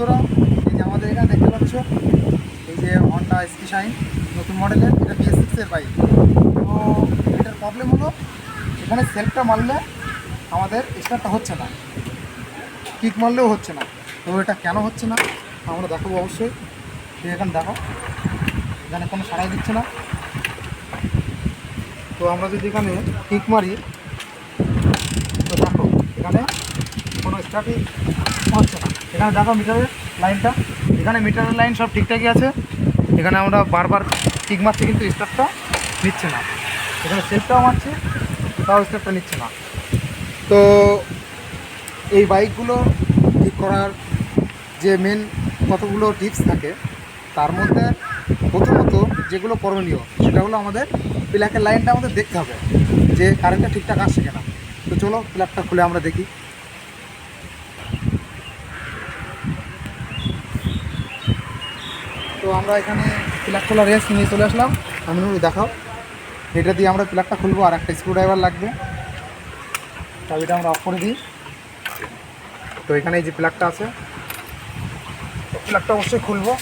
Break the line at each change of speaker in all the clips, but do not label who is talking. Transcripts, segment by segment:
বন্ধুরা, এই যে আমাদের এখানে দেখতে পাচ্ছ, এই যে হন্ডা এসপি শাইন নতুন মডেলের এটা বিএস সিক্সের বাইক তো এটার প্রবলেম হলো, এখানে সেলফটা মারলে আমাদের স্টার্টটা হচ্ছে না। কিক মারলেও হচ্ছে না। তো এটা কেন হচ্ছে না, আমরা দেখাবো অবশ্যই। তুই এখানে দেখো, এখানে কোনো সাড়াই দিচ্ছে না। তো আমরা যদি এখানে কিক মারি তো দেখো এখানে স্টার্টই হচ্ছে না। এখানে দেখো মিটারের লাইনটা এখানে মিটারের লাইন সব ঠিকঠাকই আছে। এখানে আমরা বারবার কিক মারছি কিন্তু স্টার্টটা নিচ্ছে না। এখানে সেলফটাও মারছে, তাও স্টার্টটা নিচ্ছে না। তো এই বাইকগুলো ঠিক করার যে মেন কতগুলো টিপস থাকে, তার মধ্যে প্রথমত যেগুলো করণীয়, সেটা হলো আমাদের প্লাকের লাইনটা আমাদের দেখতে হবে যে কারেন্টটা ঠিকঠাক আসছে কিনা। তো চলো প্লাগটা খুলে আমরা দেখি। আমরা এখানে প্লাগ খোলা রেস নিয়ে চলে আসলাম। আমি দেখাও। এটা দিয়ে আমরা প্লাগটা খুলবো, আর একটা স্ক্রুড্রাইভার লাগবে। চাবিটা আমরা অফ করে দিই। তো এখানে এই যে প্লাগটা আছে তো প্লাগটা অবশ্যই খুলবো।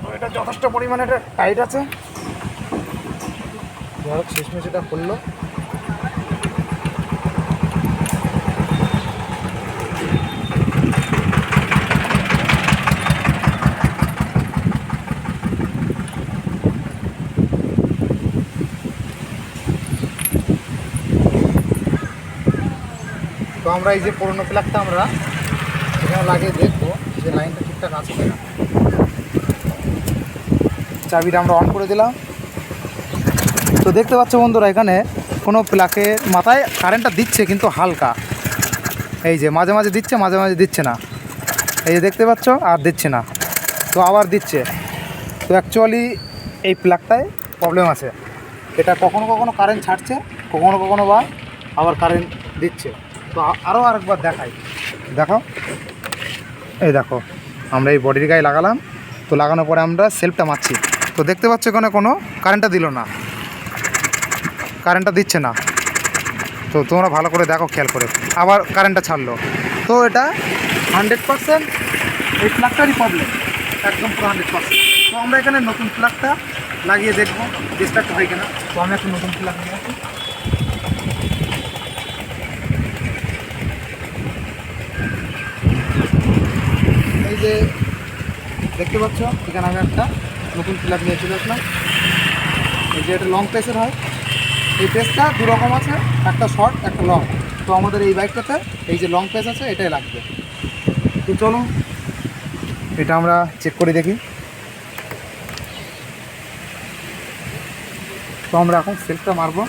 তো এটা যথেষ্ট পরিমাণে এটা টাইট আছে। যাই হোক, শেষমেশ এটা খুললো। তো আমরা এই যে পুরোনো প্লাগটা আমরা এখানে লাগিয়ে দেখব যে লাইনটা ঠিকঠাক আছে কিনা। চাবিটা আমরা অন করে দিলাম। তো দেখতে পাচ্ছ বন্ধুরা, এখানে কোনো প্লাকের মাথায় কারেন্টটা দিচ্ছে কিন্তু হালকা। এই যে মাঝে মাঝে দিচ্ছে, মাঝে মাঝে দিচ্ছে না। এই যে দেখতে পাচ্ছ, আর দিচ্ছে না। তো আবার দিচ্ছে। তো অ্যাকচুয়ালি এই প্লাগটায় প্রবলেম আছে। এটা কখনো কখনো কারেন্ট ছাড়ছে, কখনো কখনো বা আবার কারেন্ট দিচ্ছে। তো আরও আরেকবার দেখাই। দেখো। এই দেখো, আমরা এই বডির গায়ে লাগালাম। তো লাগানোর পরে আমরা সেলফটা মারছি। তো দেখতে পাচ্ছ এখানে কোনো কারেন্টটা দিল না। কারেন্টটা দিচ্ছে না। তো তোমরা ভালো করে দেখো, খেয়াল করে। আবার কারেন্টটা ছাড়লো। তো এটা হান্ড্রেড পারসেন্ট এই প্লাগটারই প্রবলেম একদম পুরো হান্ড্রেড পারসেন্ট তো আমরা এখানে নতুন প্লাগটা লাগিয়ে দেখব। ডিস্টার্ব হয় কিনা। তো আমি একটা নতুন প্লাগ নিয়ে আসি। যে দেখতে পাচ্ছ এখানে আমি একটা নতুন প্লাগ নিয়ে চলে আসলাম। এই যে এটা লং পেসের হয়। এই পেসটা দু রকম আছে, একটা শর্ট একটা লং তো আমাদের এই বাইকটাতে এই যে লং পেস আছে, এটাই লাগবে। তো চলুন, এটা আমরা চেক করে দেখি। তো আমরা এখন সেলফটা মারবো।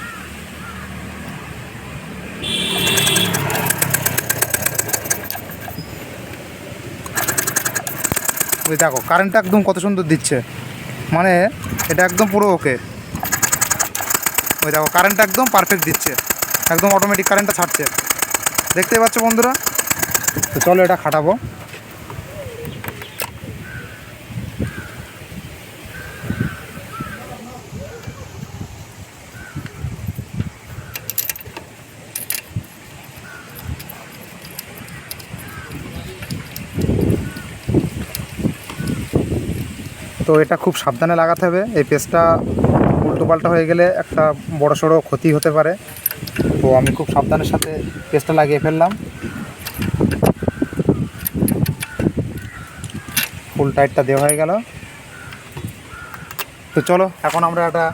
ওই দেখো কারেন্টটা একদম কত সুন্দর দিচ্ছে। মানে এটা একদম পুরো ওকে ওই দেখো কারেন্টটা একদম পারফেক্ট দিচ্ছে। একদম অটোমেটিক কারেন্টটা ছাড়ছে। দেখতেই পাচ্ছ বন্ধুরা? তো চলো এটা খাটাবো। তো এটা খুব সাবধানে লাগাতে হবে। এই পেস্টটা উল্টোপাল্টা হয়ে গেলে একটা বড় সড়ো ক্ষতি হতে পারে। তো আমি খুব সাবধানের সাথে পেস্টটা লাগিয়ে ফেললাম। ফুল টাইটটা দেওয়া হয়ে গেল। তো চলো, এখন আমরা একটা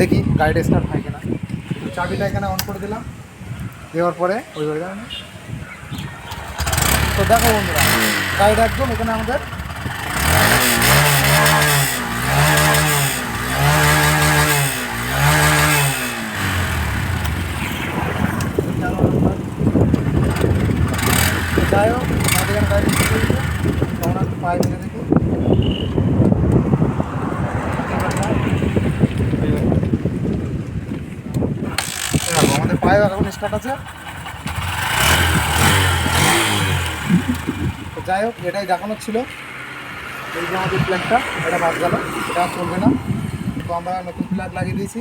দেখি গাড়িটা স্টার্ট হয় কিনা। চাবিটা এখানে অন করে দিলাম। দেওয়ার পরে ওই তো দেখো বন্ধুরা, গাড়িটা একদম এখানে আমাদের যাই হোক আমাদের এখানে গাড়ি শুরু হয়েছে তখন একটু পায়ে মেরে দেখি দেখো, আমাদের এখন আছে। যাই হোক, এটাই দেখানোর ছিল। এই যে আমাদের প্ল্যাগটা এটা বাদ গেল। এটা চলবে না তো আমরা নতুন প্ল্যাগ লাগিয়ে দিয়েছি।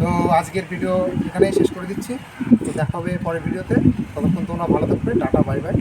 তো আজকের ভিডিও এখানেই শেষ করে দিচ্ছি। তো দেখা হবে পরের ভিডিওতে ততক্ষণ তোমরা ভালো থাকবে। Tata bye bye